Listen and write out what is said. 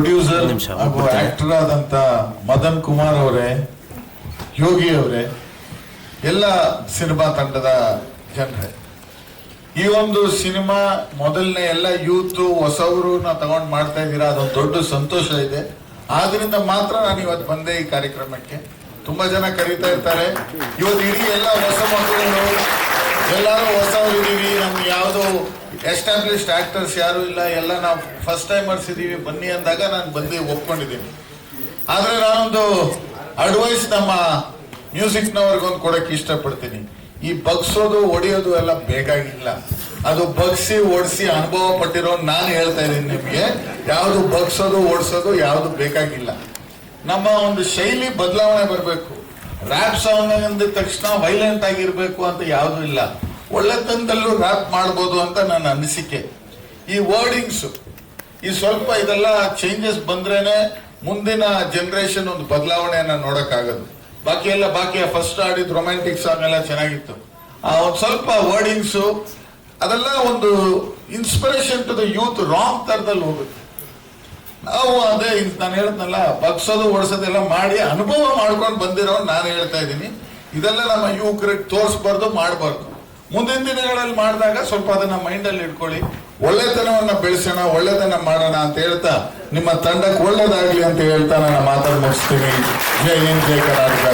Producer ಹಾಗೂ actor ಆದಂತ ಮದನ್ ಕುಮಾರ್ ಅವರೇ ಯೋಗಿ ಅವರೇ ಎಲ್ಲ ಸಿನಿಮಾ ತಂಡದ ಜನರೇ. ಈ ಒಂದು ಸಿನಿಮಾ ಮೊದಲನೇ ಎಲ್ಲ ಯೂತ್ ಹೊಸವರು ತಗೊಂಡ್ ಮಾಡ್ತಾ ಇದ್ದೀರಾ ಅದೊಂದು ದೊಡ್ಡ ಸಂತೋಷ ಇದೆ. ಆದ್ರಿಂದ ಮಾತ್ರ ನಾನು ಇವತ್ತು ಬಂದೆ ಈ ಕಾರ್ಯಕ್ರಮಕ್ಕೆ. ತುಂಬಾ ಜನ ಕರೀತಾ ಇರ್ತಾರೆ. ಇವತ್ತು ಇಡೀ ಎಲ್ಲ ಹೊಸ ಮಕ್ಕಳು ಎಲ್ಲರೂ ಹೊಸವರು ಎಸ್ಟಾಬ್ಲಿಷ್ಡ್ ಆಕ್ಟರ್ಸ್ ಯಾರು ಇಲ್ಲ, ಎಲ್ಲ ನಾವು ಫಸ್ಟ್ ಟೈಮರ್ಸ್ ಇದೀವಿ, ಬನ್ನಿ ಅಂದಾಗ ನಾನು ಬಂದು ಒಪ್ಕೊಂಡಿದ್ದೀನಿ. ಆದರೆ ನಾನೊಂದು ಅಡ್ವೈಸ್ ನಮ್ಮ ಮ್ಯೂಸಿಕ್ನವ್ರಿಗೊಂದು ಕೊಡೋಕ್ಕೆ ಇಷ್ಟಪಡ್ತೀನಿ. ಈ ಬಗ್ಸೋದು ಹೊಡೆಯೋದು ಎಲ್ಲ ಬೇಕಾಗಿಲ್ಲ ಅದು ಬಗ್ಸಿ ಓಡಿಸಿ ಅನುಭವ ಪಟ್ಟಿರೋ ನಾನು ಹೇಳ್ತಾ ಇದ್ದೀನಿ ನಿಮಗೆ. ಯಾವುದು ಬಗ್ಸೋದು ಓಡಿಸೋದು ಯಾವುದು ಬೇಕಾಗಿಲ್ಲ. ನಮ್ಮ ಒಂದು ಶೈಲಿ ಬದಲಾವಣೆ ಬರಬೇಕು. ರ್ಯಾಪ್ ಸಾಂಗ್ ಅಂದ ತಕ್ಷಣ ವೈಲೆಂಟ್ ಆಗಿರಬೇಕು ಅಂತ ಯಾವುದೂ ಇಲ್ಲ. ಒಳ್ಳೆತನದಲ್ಲೂ ರ್ಯಾಪ್ ಮಾಡ್ಬೋದು ಅಂತ ನನ್ನ ಅನಿಸಿಕೆ. ಈ ವರ್ಡಿಂಗ್ಸ್ ಈ ಸ್ವಲ್ಪ ಇದೆಲ್ಲ ಚೇಂಜಸ್ ಬಂದ್ರೇನೆ ಮುಂದಿನ ಜನರೇಷನ್ ಒಂದು ಬದಲಾವಣೆಯನ್ನ ನೋಡಕ್ಕಾಗದು. ಬಾಕಿ ಎಲ್ಲ ಬಾಕಿ ಫಸ್ಟ್ ಆಡಿದ ರೊಮ್ಯಾಂಟಿಕ್ ಸಾಂಗ್ ಎಲ್ಲ ಚೆನ್ನಾಗಿತ್ತು. ಆ ಒಂದು ಸ್ವಲ್ಪ ವರ್ಡಿಂಗ್ಸ್ ಅದೆಲ್ಲ ಒಂದು inspiration to the youth wrong ತರದಲ್ಲಿ ಹೋಗುತ್ತೆ. ನಾವು ಅದೇ ನಾನು ಹೇಳ್ತನಲ್ಲ ಬಗ್ಸೋದು ಓಡಿಸೋದೆಲ್ಲ ಮಾಡಿ ಅನುಭವ ಮಾಡ್ಕೊಂಡು ಬಂದಿರೋ ನಾನು ಹೇಳ್ತಾ ಇದ್ದೀನಿ. ಇದೆಲ್ಲ ನಮ್ಮ ಯುವಕರಿಗೆ ತೋರಿಸ್ಬಾರ್ದು, ಮಾಡಬಾರ್ದು. ಮುಂದಿನ ದಿನಗಳಲ್ಲಿ ಮಾಡಿದಾಗ ಸ್ವಲ್ಪ ಅದನ್ನ ಮೈಂಡಲ್ಲಿ ಇಟ್ಕೊಳ್ಳಿ. ಒಳ್ಳೆತನವನ್ನ ಬೆಳೆಸೋಣ, ಒಳ್ಳೆತನ ಮಾಡೋಣ ಅಂತ ಹೇಳ್ತಾ, ನಿಮ್ಮ ತಂಡಕ್ಕೆ ಒಳ್ಳೇದಾಗ್ಲಿ ಅಂತ ಹೇಳ್ತಾ ನಾನು ಮಾತಾಡಿ ಮುಗಿಸ್ತೀನಿ. ಜೈ ಹಿಂದ್, ಜೈ ಕರ್ನಾಟಕ